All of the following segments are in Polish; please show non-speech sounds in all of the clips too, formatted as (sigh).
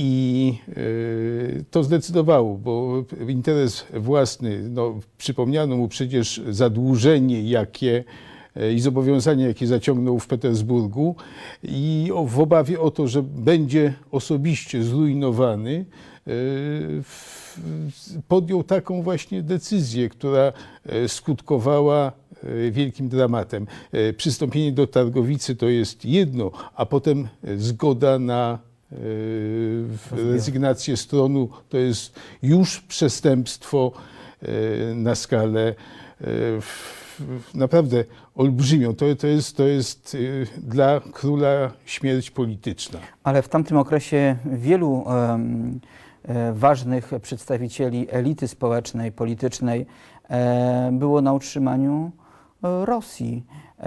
I y, to zdecydowało, bo interes własny, no, przypomniano mu przecież zadłużenie, jakie y, i zobowiązania, jakie zaciągnął w Petersburgu, i w obawie o to, że będzie osobiście zrujnowany, y, podjął taką właśnie decyzję, która skutkowała wielkim dramatem. Przystąpienie do Targowicy to jest jedno, a potem zgoda na rezygnację z tronu to jest już przestępstwo y, na skalę y, w- naprawdę olbrzymią. To, to, jest, to jest dla króla śmierć polityczna. Ale w tamtym okresie wielu e, ważnych przedstawicieli elity społecznej, politycznej e, było na utrzymaniu e, Rosji,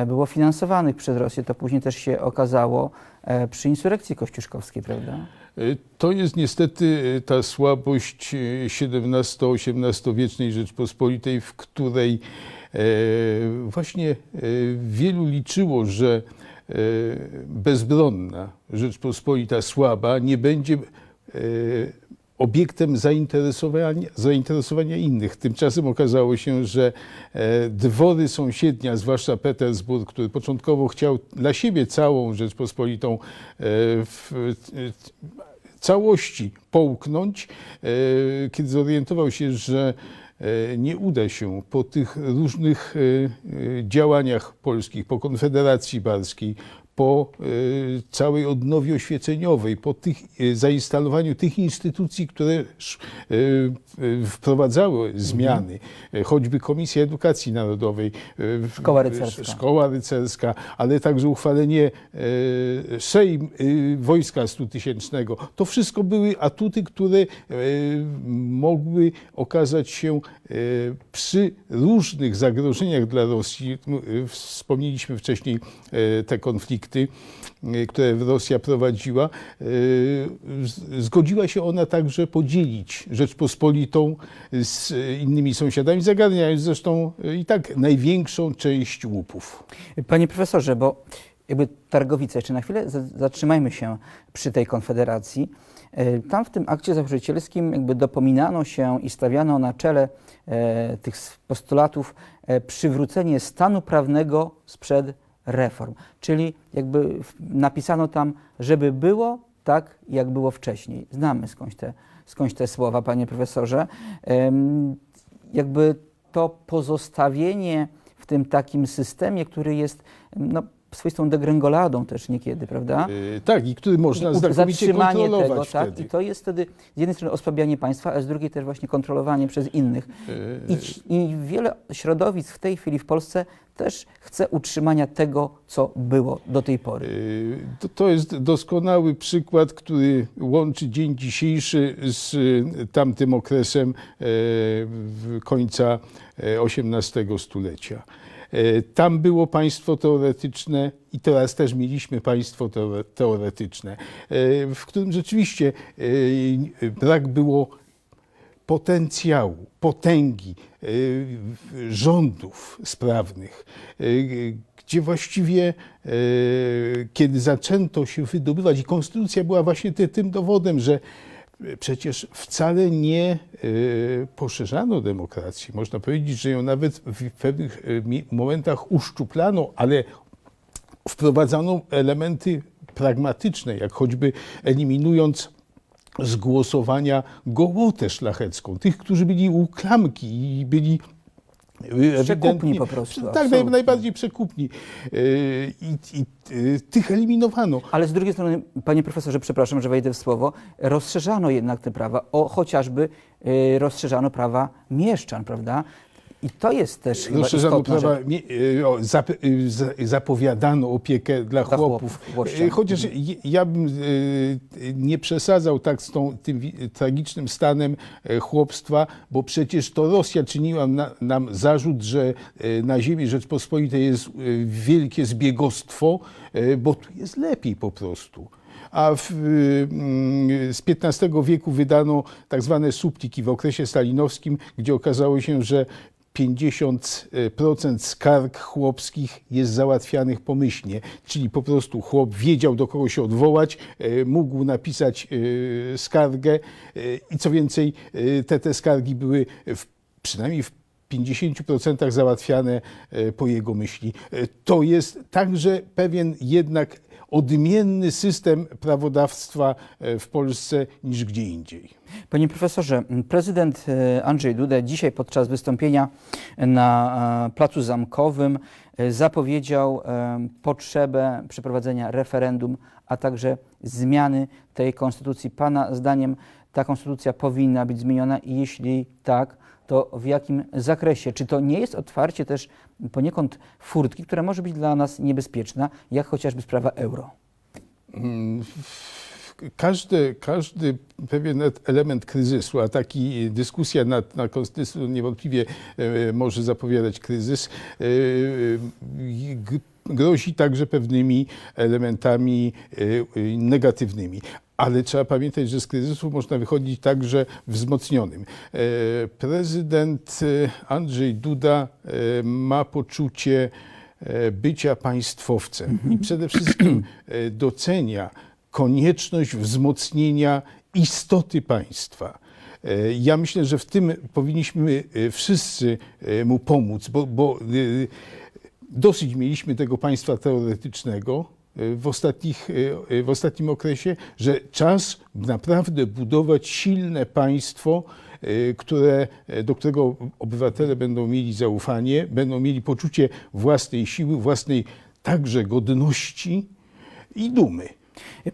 było finansowanych przez Rosję. To później też się okazało e, przy insurekcji kościuszkowskiej, prawda? Y, To jest niestety ta słabość XVII-XVIII wiecznej Rzeczpospolitej, w której e, właśnie e, wielu liczyło, że e, bezbronna Rzeczpospolita słaba nie będzie e, obiektem zainteresowania, zainteresowania innych. Tymczasem okazało się, że e, dwory sąsiednia, zwłaszcza Petersburg, który początkowo chciał dla siebie całą Rzeczpospolitą e, w, całości połknąć, e, kiedy zorientował się, że e, nie uda się po tych różnych e, e, działaniach polskich, po Konfederacji Barskiej, po e, całej odnowie oświeceniowej, po tych, e, zainstalowaniu tych instytucji, które e, wprowadzały zmiany, e, choćby Komisja Edukacji Narodowej, Szkoła rycerska. Szkoła rycerska, ale także uchwalenie Sejm Wojska Stutysięcznego. To wszystko były atuty, które mogły okazać się przy różnych zagrożeniach dla Rosji. Wspomnieliśmy wcześniej te konflikty, e, które Rosja prowadziła. Z- Zgodziła się ona także podzielić Rzeczpospolitą z innymi sąsiadami, zagarniając zresztą i tak największą część łupów. Panie profesorze, bo jakby Targowice, jeszcze na chwilę zatrzymajmy się przy tej konfederacji. Tam w tym akcie założycielskim jakby dopominano się i stawiano na czele e, tych postulatów e, przywrócenie stanu prawnego sprzed reform. Czyli jakby napisano tam, żeby było tak, jak było wcześniej. Znamy skądś te, skądś te słowa, panie profesorze. Jakby to pozostawienie w tym takim systemie, który jest no, swoistą degrengoladą też niekiedy, prawda? E, Tak, i który można I zatrzymanie tego, tak? I to jest wtedy z jednej strony osłabianie państwa, a z drugiej też właśnie kontrolowanie przez innych. E, I, I wiele środowisk w tej chwili w Polsce też chce utrzymania tego, co było do tej pory. E, To, to jest doskonały przykład, który łączy dzień dzisiejszy z e, tamtym okresem w końca XVIII stulecia. E, Tam było państwo teoretyczne i teraz też mieliśmy państwo teore- teoretyczne, e, w którym rzeczywiście e, brak było potencjału, potęgi rządów sprawnych, gdzie właściwie, kiedy zaczęto się wydobywać, i konstytucja była właśnie ty- tym dowodem, że przecież wcale nie y, poszerzano demokracji. Można powiedzieć, że ją nawet w pewnych y, momentach uszczuplano, ale wprowadzano elementy pragmatyczne, jak choćby eliminując z głosowania gołotę szlachecką, tych, którzy byli u klamki i byli Przekupni po prostu, Tak, absolutnie. najbardziej przekupni. Y, I, i y, tych eliminowano. Ale z drugiej strony, panie profesorze, przepraszam, że wejdę w słowo, rozszerzano jednak te prawa, o chociażby y, rozszerzano prawa mieszczan, prawda? I to jest też chyba istotna prawa, o, zap, za- zapowiadano opiekę dla Dla chłopów. chłopów. Y, Chociaż je- ja bym y, nie przesadzał tak z tą, tym tragicznym stanem e, chłopstwa, bo przecież to Rosja czyniła na, nam zarzut, że e, na ziemi Rzeczpospolitej jest e, wielkie zbiegostwo, e, bo tu jest lepiej po prostu. A w, mm, z XV wieku wydano tak zwane subtiki w okresie stalinowskim, gdzie okazało się, że 50% skarg chłopskich jest załatwianych pomyślnie, czyli po prostu chłop wiedział, do kogo się odwołać, e, mógł napisać e, skargę e, i co więcej, e, te, te skargi były w, przynajmniej w 50% załatwiane e, po jego myśli. E, To jest także pewien jednak odmienny system prawodawstwa e, w Polsce niż gdzie indziej. Panie profesorze, prezydent e, Andrzej Duda dzisiaj podczas wystąpienia na e, Placu Zamkowym zapowiedział potrzebę przeprowadzenia referendum, a także zmiany tej konstytucji. Pana zdaniem ta konstytucja powinna być zmieniona i jeśli tak, to w jakim zakresie? Czy to nie jest otwarcie też poniekąd furtki, która może być dla nas niebezpieczna, jak chociażby sprawa euro? Mm, Każdy, każdy pewien et- element kryzysu, a taki dyskusja nad, nad konstytucją niewątpliwie e, może zapowiadać kryzys, e, e, grozi także pewnymi elementami e, e, negatywnymi. Ale trzeba pamiętać, że z kryzysu można wychodzić także wzmocnionym. E, Prezydent e, Andrzej Duda e, ma poczucie bycia państwowcem i przede wszystkim docenia konieczność wzmocnienia istoty państwa. Ja myślę, że w tym powinniśmy wszyscy mu pomóc, bo, bo dosyć mieliśmy tego państwa teoretycznego w, ostatnich, e, e, w ostatnim okresie, że czas naprawdę budować silne państwo, które, do którego obywatele będą mieli zaufanie, będą mieli poczucie własnej siły, własnej także godności i dumy.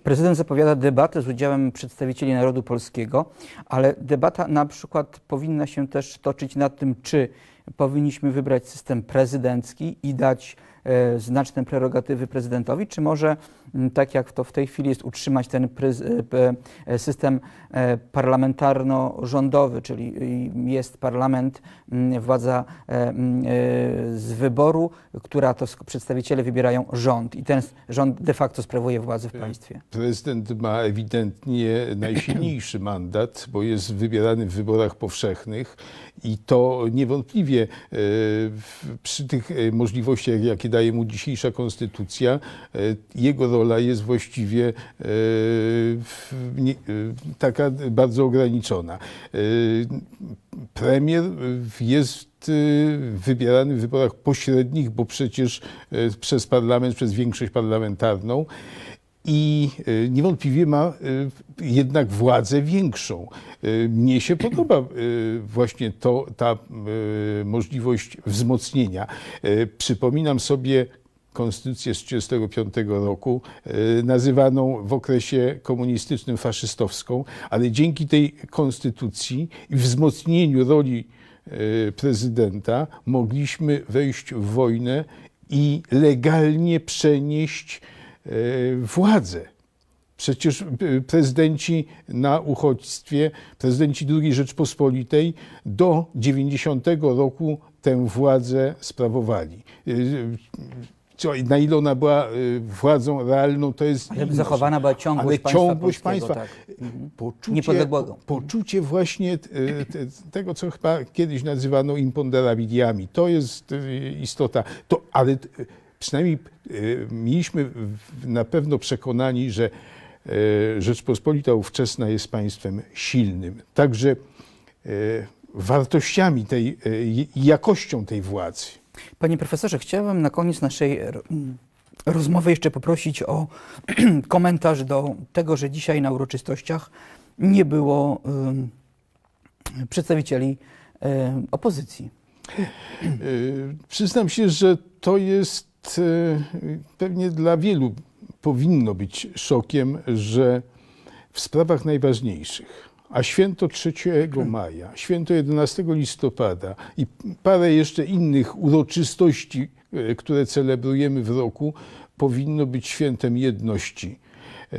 Prezydent zapowiada debatę z udziałem przedstawicieli narodu polskiego, ale debata na przykład powinna się też toczyć nad tym, czy powinniśmy wybrać system prezydencki i dać znaczne prerogatywy prezydentowi, czy może, tak jak to w tej chwili jest, utrzymać ten e, e, system e, parlamentarno-rządowy, czyli jest parlament, władza e, e, z wyboru, która to przedstawiciele wybierają rząd i ten rząd de facto sprawuje władzę w państwie. Prezydent ma ewidentnie (clears throat) najsilniejszy mandat, bo jest wybierany w wyborach powszechnych i to niewątpliwie e, przy tych e, możliwościach, jakie daje mu dzisiejsza konstytucja, e, jego rola jest właściwie e, e, taka bardzo ograniczona. Premier jest wybierany w wyborach pośrednich, bo przecież przez parlament, przez większość parlamentarną i e, niewątpliwie ma e, jednak władzę większą. E, Mnie się podoba właśnie to, ta możliwość wzmocnienia. Przypominam sobie konstytucję z 1935 roku, nazywaną w okresie komunistycznym faszystowską, ale dzięki tej konstytucji i wzmocnieniu roli prezydenta mogliśmy wejść w wojnę i legalnie przenieść władzę. Przecież e, prezydenci na uchodźstwie, prezydenci II Rzeczpospolitej do 90 roku tę władzę sprawowali. E, Co, na ile ona była władzą realną, to jest Ale zachowana była ciągłość Ale państwa ciągłość polskiego, państwa. tak. Mhm. Poczucie, poczucie właśnie e, te, tego, co chyba kiedyś nazywano imponderabiliami. To jest istota. To, ale przynajmniej e, mieliśmy na pewno przekonani, że e, Rzeczpospolita ówczesna jest państwem silnym. Także e, wartościami tej, i jakością tej władzy. Panie profesorze, chciałbym na koniec naszej mm, rozmowy jeszcze poprosić o (clears throat) komentarz do tego, że dzisiaj na uroczystościach nie było przedstawicieli opozycji. Przyznam się, że to jest e, pewnie dla wielu powinno być szokiem, że w sprawach najważniejszych, a święto 3 maja, święto 11 listopada i parę jeszcze innych uroczystości, e, które celebrujemy w roku, powinno być świętem jedności e,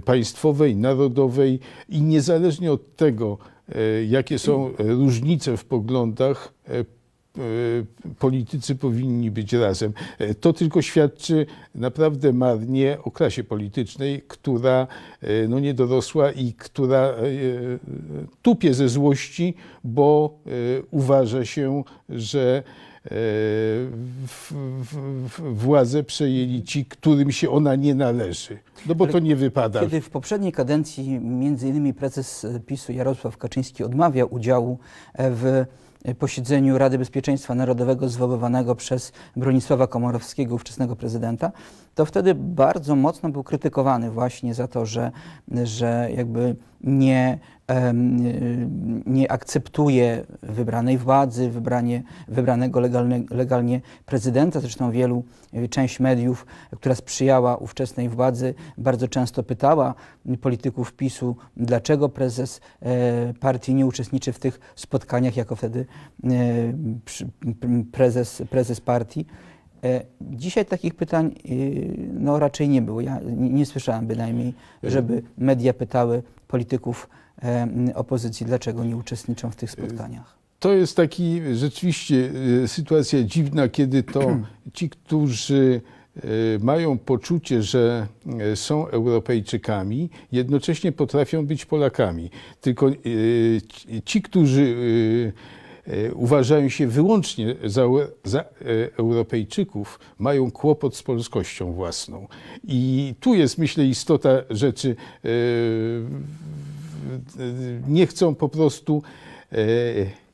państwowej, narodowej i niezależnie od tego, e, jakie są różnice w poglądach, politycy powinni być razem. E, To tylko świadczy naprawdę marnie o klasie politycznej, która e, no, nie dorosła i która e, tupie ze złości, bo e, uważa się, że e, w, w, władzę przejęli ci, którym się ona nie należy. No bo Ale to nie wypada. Kiedy w poprzedniej kadencji między innymi prezes PiSu Jarosław Kaczyński odmawiał udziału e, w posiedzeniu Rady Bezpieczeństwa Narodowego zwoływanego przez Bronisława Komorowskiego, ówczesnego prezydenta, to wtedy bardzo mocno był krytykowany właśnie za to, że, że jakby nie, nie akceptuje wybranej władzy, wybranie, wybranego legalnie, legalnie prezydenta. Zresztą wielu, y, część mediów, która sprzyjała ówczesnej władzy, bardzo często pytała polityków PiSu, dlaczego prezes e, partii nie uczestniczy w tych spotkaniach, jako wtedy e, prezes, prezes partii. E, Dzisiaj takich pytań y, no, raczej nie było. Ja nie, słyszałem bynajmniej, żeby media pytały polityków e, opozycji, dlaczego nie uczestniczą w tych spotkaniach. To jest taki rzeczywiście e, sytuacja dziwna, kiedy to (clears throat) ci, którzy e, mają poczucie, że są Europejczykami, jednocześnie potrafią być Polakami. Tylko ci- którzy uważają się wyłącznie za, Eu- za e, Europejczyków, mają kłopot z polskością własną. I tu jest, myślę, istota rzeczy. E, Nie chcą po prostu e,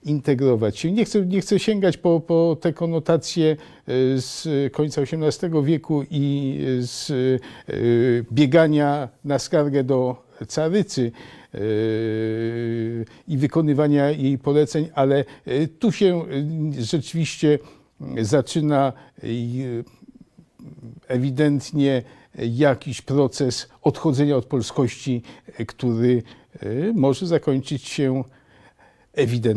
integrować się. Nie chcę, nie chcę sięgać po, po te konotacje e, z końca XVIII wieku i z e, biegania na skargę do carycy e, i wykonywania jej poleceń, ale e, tu się e, rzeczywiście zaczyna ewidentnie jakiś proces odchodzenia od polskości, który może zakończyć się ewidentnie.